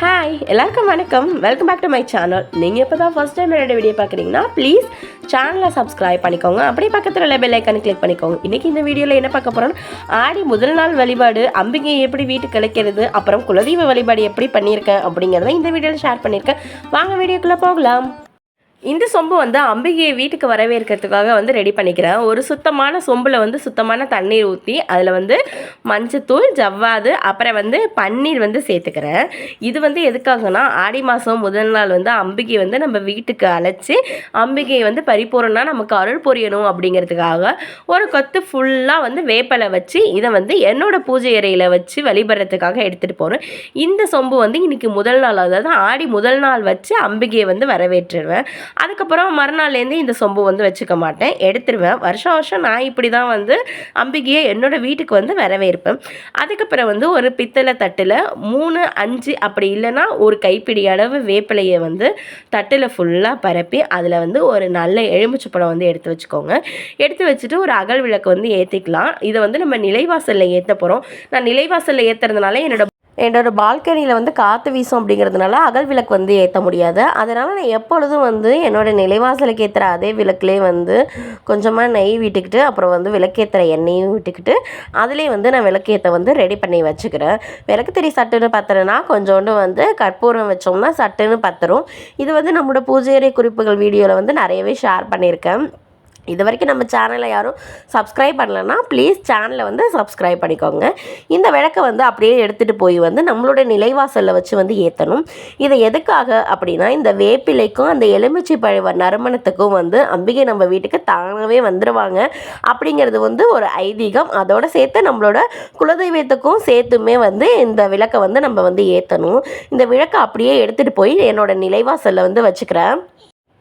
Hi எல்லாருக்கும் வணக்கம். Welcome back to my channel நீங்கள் இப்போ தான் ஃபஸ்ட் டைம் என்னோட வீடியோ பார்க்குறீங்கன்னா ப்ளீஸ் சேனலை சப்ஸ்கிரைப் பண்ணிக்கோங்க. அப்படியே பக்கத்தில் உள்ள பெல் ஐக்கானு கிளிக் பண்ணிக்கோங்க. இன்றைக்கி இந்த வீடியோவில் என்ன பார்க்க போகிறோம்னா ஆடி முதல் நாள் வழிபாடு அம்பிகை எப்படி வீட்டுக்கு கிடைக்கிறது அப்புறம் குலதெய்வ வழிபாடு எப்படி பண்ணியிருக்கேன் அப்படிங்கிறத இந்த வீடியோவில் ஷேர் பண்ணியிருக்கேன். வாங்க வீடியோக்குள்ளே போகலாம். இந்த சொம்பு வந்து அம்பிகையை வீட்டுக்கு வரவேற்கிறதுக்காக வந்து ரெடி பண்ணிக்கிறேன். ஒரு சுத்தமான சொம்பில் வந்து சுத்தமான தண்ணீர் ஊற்றி அதில் வந்து மஞ்சத்தூள் ஜவ்வாது அப்புறம் வந்து பன்னீர் வந்து சேர்த்துக்கிறேன். இது வந்து எதுக்காகனா ஆடி மாதம் முதல் நாள் வந்து அம்பிகை வந்து நம்ம வீட்டுக்கு அழைச்சி அம்பிகையை வந்து பரிபூரணா நமக்கு அருள் புரியணும் அப்படிங்கிறதுக்காக ஒரு கொத்து ஃபுல்லாக வந்து வேப்பலை வச்சு இதை வந்து என்னோட பூஜை அறையில் வச்சு வழிபடுறதுக்காக எடுத்துகிட்டு போகிறேன் இந்த சொம்பு வந்து இன்றைக்கி முதல் நாள் அதாவது ஆடி முதல் நாள் வச்சு அம்பிகையை வந்து வரவேற்றுருவேன் அதுக்கப்புறம் மறுநாள்லேருந்து இந்த சொம்பு வந்து வச்சுக்க மாட்டேன். எடுத்துருவேன். வருஷம் வருஷம் நான் இப்படி தான் வந்து அம்பிகையை என்னோட வீட்டுக்கு வந்து வரவேற்பேன். அதுக்கப்புறம் வந்து ஒரு பித்தளை தட்டில் மூணு அஞ்சு அப்படி இல்லைன்னா ஒரு கைப்பிடி அளவு வேப்பிலையை வந்து தட்டில் ஃபுல்லாக பரப்பி அதில் வந்து ஒரு நல்ல எலுமிச்சப்பழம் வந்து எடுத்து வச்சுக்கோங்க. எடுத்து வச்சுட்டு ஒரு அகல் விளக்கு வந்து ஏற்றிக்கலாம் இதை வந்து நம்ம நிலைவாசலில் ஏற்ற போகிறோம் நான் நிலைவாசலில் ஏற்றுறதுனால என்னோட என்னோட பால்கனியில் வந்து காற்று வீசும் அப்படிங்கிறதுனால அகல் விளக்கு வந்து ஏற்ற முடியாது. அதனால் நான் எப்பொழுதும் வந்து என்னோட நிலைவாசலுக்கு ஏற்றுற அதே விளக்குலேயே வந்து கொஞ்சமாக நெய் விட்டுக்கிட்டு அப்புறம் வந்து விளக்கேற்றுற எண்ணெயும் விட்டுக்கிட்டு அதிலே வந்து நான் விளக்கேற்ற வந்து ரெடி பண்ணி வச்சுக்கிறேன். விளக்கு திரி சட்டுன்னு பத்துறேன்னா கொஞ்சோண்டு வந்து கற்பூரம் வச்சோம்னா சட்டுன்னு பத்துரும். இது வந்து நம்மளோட பூஜை அறை குறிப்புகள் வீடியோவில் வந்து நிறையவே ஷேர் பண்ணியிருக்கேன். இது வரைக்கும் நம்ம சேனலை யாரும் சப்ஸ்கிரைப் பண்ணலன்னா ப்ளீஸ் சேனலை வந்து சப்ஸ்கிரைப் பண்ணிக்கோங்க. இந்த விளக்கை வந்து அப்படியே எடுத்துகிட்டு போய் வந்து நம்மளோட நிலைவாசலில் வச்சு வந்து ஏற்றணும் இதை எதுக்காக அப்படின்னா இந்த வேப்பிலைக்கும் அந்த எலுமிச்சை பழ நறுமணத்துக்கும் வந்து அம்பிகை நம்ம வீட்டுக்கு தானாகவே வந்துடுவாங்க அப்படிங்கிறது வந்து ஒரு ஐதீகம். அதோடு சேர்த்து நம்மளோட குலதெய்வத்துக்கும் சேர்த்துமே வந்து இந்த விளக்கை வந்து நம்ம வந்து ஏற்றணும் இந்த விளக்கை அப்படியே எடுத்துகிட்டு போய் என்னோட நிலைவாசலில் வந்து வச்சுக்கிறேன்.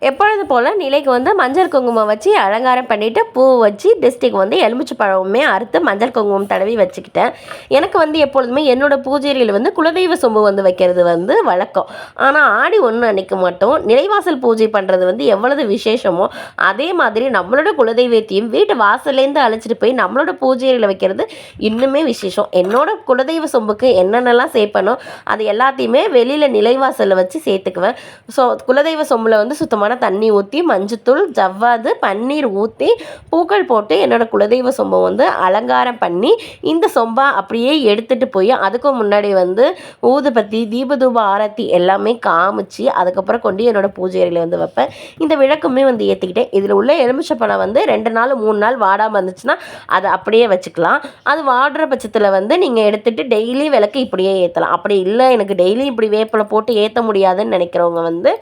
எப்பொழுது போல் நிலைக்கு வந்து மஞ்சள் குங்குமம் வச்சு அலங்காரம் பண்ணிவிட்டு பூ வச்சு டிஸ்ட்ரிக் வந்து எலுமிச்சை பழமுமே அறுத்து மஞ்சள் குங்குமம் தடவி வச்சுக்கிட்டேன். எனக்கு வந்து எப்பொழுதுமே என்னோடய பூஜைகளில் வந்து குலதெய்வ சொம்பு வந்து வைக்கிறது வந்து வழக்கம். ஆனால் ஆடி ஒன்று அன்னைக்கு மட்டும் நிலைவாசல் பூஜை பண்ணுறது வந்து எவ்வளவு விசேஷமோ அதே மாதிரி நம்மளோட குலதெய்வத்தையும் வீட்டு வாசல்லேருந்து அழைச்சிட்டு போய் நம்மளோட பூஜைகளில் வைக்கிறது இன்னுமே விசேஷம். என்னோட குலதெய்வ சொம்புக்கு என்னென்னலாம் சேர்ப்பனோ அது எல்லாத்தையுமே வெளியில் நிலைவாசலில் வச்சு சேர்த்துக்குவேன். ஸோ குலதெய்வ சொம்பில் வந்து சுத்தமாக சுத்தமான தண்ணி ஊற்றி மஞ்சத்தூள் ஜவ்வாது பன்னீர் ஊற்றி பூக்கள் போட்டு என்னோடய குலதெய்வ சொம்பை வந்து அலங்காரம் பண்ணி இந்த சொம்பா அப்படியே எடுத்துகிட்டு போய் அதுக்கும் முன்னாடி வந்து ஊதுபத்தி தீபதூப ஆரத்தி எல்லாமே காமிச்சு அதுக்கப்புறம் கொண்டு என்னோடய பூஜை அறையில் வந்து வைப்பேன். இந்த விளக்குமே வந்து ஏற்றிக்கிட்டேன் இதில் உள்ள எலுமிச்சப்பழம் வந்து ரெண்டு நாள் மூணு நாள் வாடாமல் இருந்துச்சுன்னா அதை அப்படியே வச்சுக்கலாம். அது வாடுற பட்சத்தில் வந்து நீங்கள் எடுத்துகிட்டு டெய்லி விளக்கு இப்படியே ஏற்றலாம் அப்படி இல்லை எனக்கு டெய்லியும் இப்படி வேப்பில் போட்டு ஏற்ற முடியாதுன்னு நினைக்கிறவங்க வந்து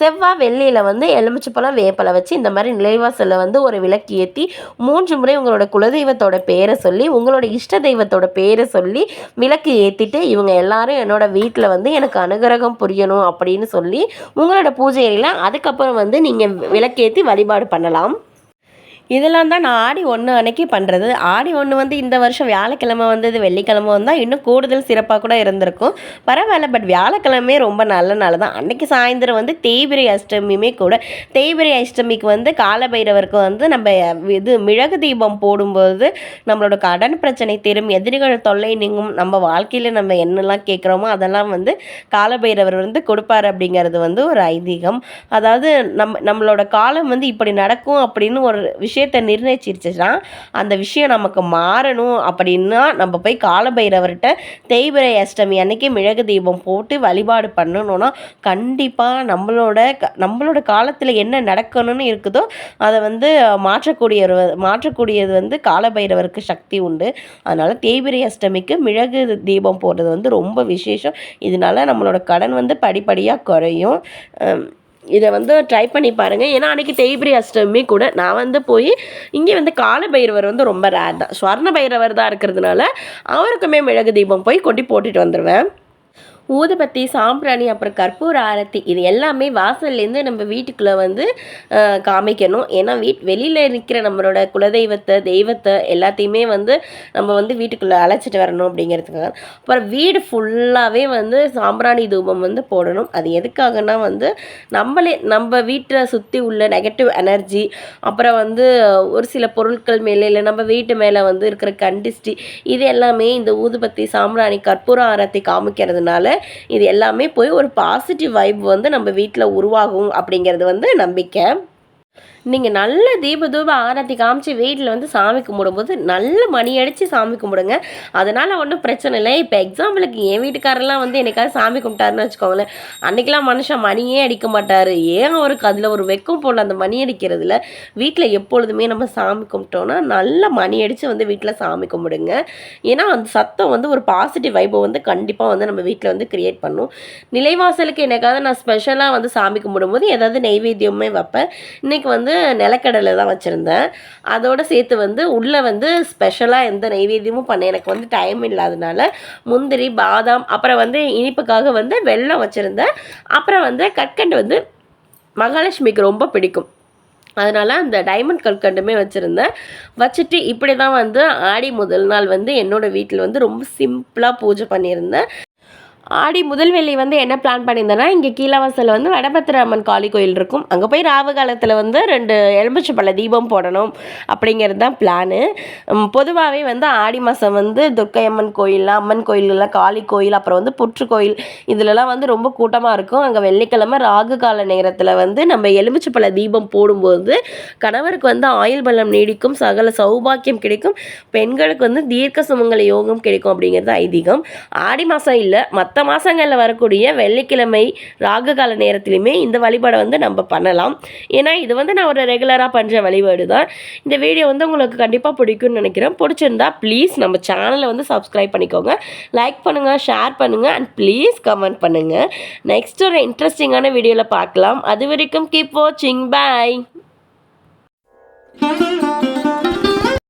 செவ்வாய் வெள்ளியில் வந்து வந்து எலுமிச்சப்பழம் வேப்பலை வச்சு இந்த மாதிரி நிலைவாசலில் வந்து ஒரு விளக்கு ஏற்றி மூன்று முறை உங்களோட குலதெய்வத்தோட பேரை சொல்லி உங்களோட இஷ்ட தெய்வத்தோட பேரை சொல்லி விளக்கு ஏற்றிட்டு இவங்க எல்லாரும் என்னோட வீட்டில் வந்து எனக்கு அனுகிரகம் புரியணும் அப்படின்னு சொல்லி உங்களோட பூஜை அதுக்கப்புறம் வந்து நீங்கள் விளக்கேற்றி வழிபாடு பண்ணலாம். இதெல்லாம் தான் நான் ஆடி ஒன்று அன்னைக்கு பண்ணுறது ஆடி ஒன்று வந்து இந்த வருஷம் வியாழக்கிழமை வந்தது வெள்ளிக்கிழமை வந்தால் இன்னும் கூடுதல் சிறப்பாக கூட இருந்திருக்கும். பரவாயில்ல பட் வியாழக்கிழமையே ரொம்ப நல்ல நாள் தான். அன்னைக்கு சாயந்தரம் வந்து தேய்பிரை அஷ்டமியுமே கூட தேய்பிரை அஷ்டமிக்கு வந்து காலபைரவருக்கு வந்து நம்ம இது மிளகு தீபம் போடும்போது நம்மளோட கடன் பிரச்சனை தீரும் எதிரிகள் தொல்லை நீங்கும் நம்ம வாழ்க்கையில் நம்ம என்னெல்லாம் கேட்குறோமோ அதெல்லாம் வந்து காலபைரவர் வந்து கொடுப்பாரு அப்படிங்கிறது வந்து ஒரு ஐதீகம். அதாவது நம்ம நம்மளோட காலம் வந்து இப்படி நடக்கும் அப்படின்னு ஒரு விஷயம் விஷயத்தை நிர்ணயிச்சிருச்சுன்னா அந்த விஷயம் நமக்கு மாறணும் அப்படின்னா நம்ம போய் காலபைரவர்கிட்ட தேய்பிரை அஷ்டமி அன்னைக்கு மிளகு தீபம் போட்டு வழிபாடு பண்ணணும்னா கண்டிப்பாக நம்மளோட க- நம்மளோட காலத்தில் என்ன நடக்கணும்னு இருக்குதோ அதை வந்து மாற்றக்கூடிய மாற்றக்கூடியது வந்து காலபைரவருக்கு சக்தி உண்டு. அதனால் தேய்பிரை அஷ்டமிக்கு மிளகு தீபம் போடுறது வந்து ரொம்ப விசேஷம். இதனால நம்மளோட கடன் வந்து படிப்படியாக குறையும். இதை வந்து ட்ரை பண்ணி பாருங்கள் ஏன்னா அன்றைக்கி தேய்பிரி அஷ்டமி கூட நான் வந்து போய் இங்கே வந்து கால பைரவர் வந்து ரொம்ப ரேர் தான். ஸ்வர்ண பைரவர் தான் இருக்கிறதுனால அவருக்குமே மிளகு தீபம் போய் கொட்டி போட்டுட்டு வந்துடுவேன் ஊதுபத்தி சாம்பிராணி அப்புறம் கற்பூர ஆரத்தி இது எல்லாமே வாசல்லேருந்து நம்ம வீட்டுக்குள்ளே வந்து காமிக்கணும். ஏன்னா வீட் வெளியில் நிற்கிற நம்மளோட குலதெய்வத்தை தெய்வத்தை எல்லாத்தையுமே வந்து நம்ம வந்து வீட்டுக்குள்ளே அழைச்சிட்டு வரணும் அப்படிங்கிறதுக்காக. அப்புறம் வீடு ஃபுல்லாகவே வந்து சாம்பிராணி தூபம் வந்து போடணும். அது எதுக்காகனா வந்து நம்மளே நம்ம வீட்டை சுற்றி உள்ள நெகட்டிவ் எனர்ஜி அப்புறம் வந்து ஒரு சில பொருட்கள் மேலே இல்லை நம்ம வீட்டு மேலே வந்து இருக்கிற கண்டிஸ்டி இது எல்லாமே இந்த ஊதுபத்தி சாம்பிராணி கற்பூர ஆரத்தி காமிக்கிறதுனால இது எல்லாமே போய் ஒரு பாசிட்டிவ் வைப் வந்து நம்ம வீட்டில் உருவாகும் அப்படிங்கிறது வந்து நம்பிக்கை. நீங்கள் நல்ல தீப தூப ஆரத்தி காமிச்சு வீட்டில் வந்து சாமி கும்பிடும்போது நல்ல மணி அடித்து சாமி கும்பிடுங்க. அதனால் ஒன்றும் பிரச்சனை இல்லை. இப்போ எக்ஸாம்பிளுக்கு என் வீட்டுக்காரெல்லாம் வந்து என்னைக்காவது சாமி கும்பிட்டாருன்னு வச்சுக்கோங்களேன். அன்றைக்கெலாம் மனுஷன் மணியே அடிக்க மாட்டார். ஏன் அவருக்கு அதில் ஒரு வெக்கம் போடல அந்த மணி அடிக்கிறதுல? வீட்டில் எப்பொழுதுமே நம்ம சாமி கும்பிட்டோன்னா நல்ல மணி அடித்து வந்து வீட்டில் சாமி கும்பிடுங்க. ஏன்னா அந்த சத்தம் வந்து ஒரு பாசிட்டிவ் வைபை வந்து கண்டிப்பாக வந்து நம்ம வீட்டில் வந்து கிரியேட் பண்ணும். நிலைவாசலுக்கு எனக்காவது நான் ஸ்பெஷலாக வந்து சாமி கும்பிடும்போது ஏதாவது நெய்வேத்தியமே வைப்பேன். இன்றைக்கி வந்து நிலக்கடலை தான் வச்சுருந்தேன். அதோடு சேர்த்து வந்து உள்ளே வந்து ஸ்பெஷலாக எந்த நைவேத்தியமும் பண்ண எனக்கு வந்து டைம் இல்லாதனால முந்திரி பாதாம் அப்புறம் வந்து இனிப்புக்காக வந்து வெள்ளம் வச்சுருந்தேன். அப்புறம் வந்து கற்கண்டு வந்து மகாலட்சுமிக்கு ரொம்ப பிடிக்கும். அதனால் அந்த டைமண்ட் கற்கண்டுமே வச்சுருந்தேன். வச்சுட்டு இப்படி தான் வந்து ஆடி முதல் நாள் வந்து என்னோடய வீட்டில் வந்து ரொம்ப சிம்பிளாக பூஜை பண்ணியிருந்தேன். ஆடி முதல் வெள்ளி வந்து என்ன பிளான் பண்ணியிருந்தேன்னா இங்கே கீழவாசலில் வந்து வடபத்திர அம்மன் காளி கோயில் இருக்கும். அங்கே போய் ராவு காலத்தில் வந்து ரெண்டு எலும்பிச்சு பழ தீபம் போடணும் அப்படிங்கிறது தான் பிளானு பொதுவாகவே வந்து ஆடி மாதம் வந்து துர்க்கை அம்மன் கோயில் அம்மன் கோயிலெலாம் காளி கோயில் அப்புறம் வந்து புற்று கோயில் இதிலலாம் வந்து ரொம்ப கூட்டமாக இருக்கும். அங்கே வெள்ளிக்கிழமை ராகு கால நேரத்தில் வந்து நம்ம எலுமிச்சை பழ தீபம் போடும்போது கணவருக்கு வந்து ஆயுள் பலம் நீடிக்கும் சகல சௌபாக்கியம் கிடைக்கும் பெண்களுக்கு வந்து தீர்க்க சுமங்கல யோகம் கிடைக்கும் அப்படிங்கிறது ஐதீகம். ஆடி மாதம் இல்லை மற்ற மாதங்களில் வரக்கூடிய வெள்ளிக்கிழமை ராகு கால நேரத்துலையுமே இந்த வழிபாடை வந்து நம்ம பண்ணலாம். ஏன்னா இது வந்து நான் ஒரு ரெகுலராக பண்ணுற வழிபாடு தான். இந்த வீடியோ வந்து உங்களுக்கு கண்டிப்பாக பிடிக்கும்னு நினைக்கிறேன். பிடிச்சிருந்தா ப்ளீஸ் நம்ம சேனலை வந்து சப்ஸ்கிரைப் பண்ணிக்கோங்க. லைக் பண்ணுங்கள் ஷேர் பண்ணுங்கள் அண்ட் ப்ளீஸ் கமெண்ட் பண்ணுங்கள் நெக்ஸ்ட் ஒரு இன்ட்ரெஸ்டிங்கான வீடியோவில் பார்க்கலாம். அது வரைக்கும் கீப் வாட்சிங் பாய்